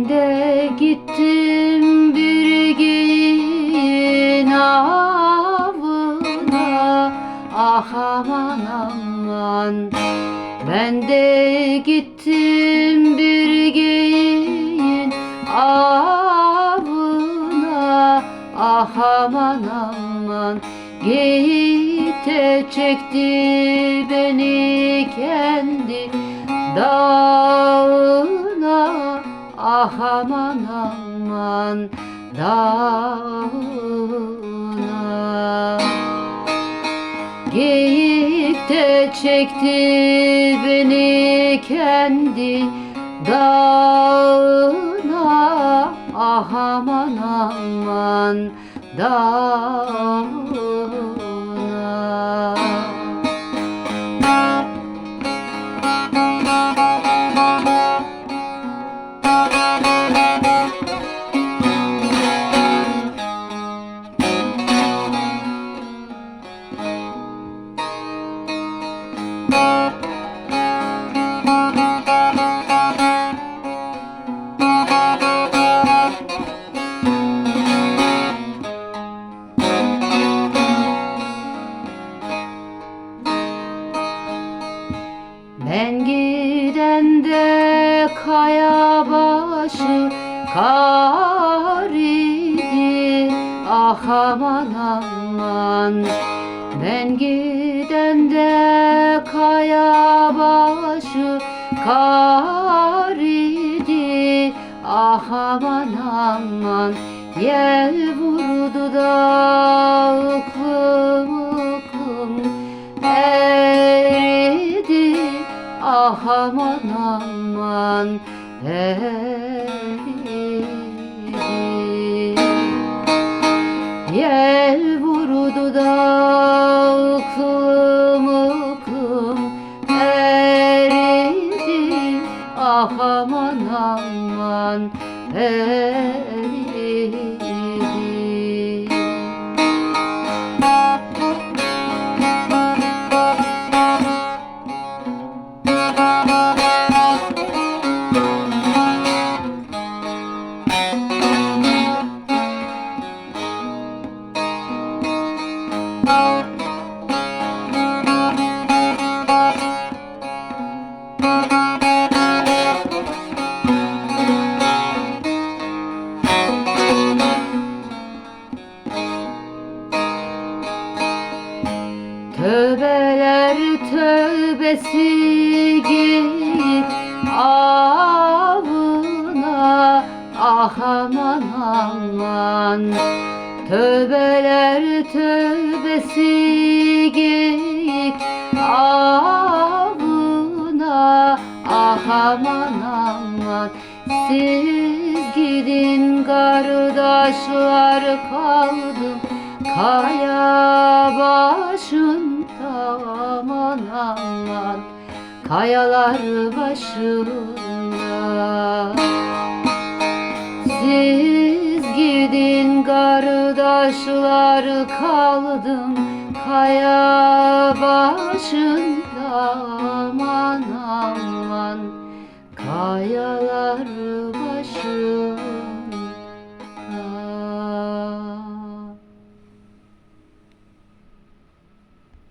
Ben de gittim bir geyin avına. Ah aman aman. Ben de gittim bir geyin avına. Ah aman aman. Geyik çekti beni kendi Ah aman aman dağına. Geyik de çekti beni kendi dağına. Ah aman aman dağına kaya başı kar idi Ah aman aman. Ben gidende kaya başı kar idi Ah aman aman. Yel vurdu da ıklım Ah aman aman eridi Yel vurdu da ıklım ıklım eridi. Ah aman aman eridi Tövbeler tövbesi geyik avına. Ah aman aman. Tövbeler tövbesi geyik avına. Ah aman aman. Siz gidin kardeşler kaldım Kaya başında aman aman Kayalar başında Siz gidin kardeşler kaldım Kaya başında. Aman aman Kayalar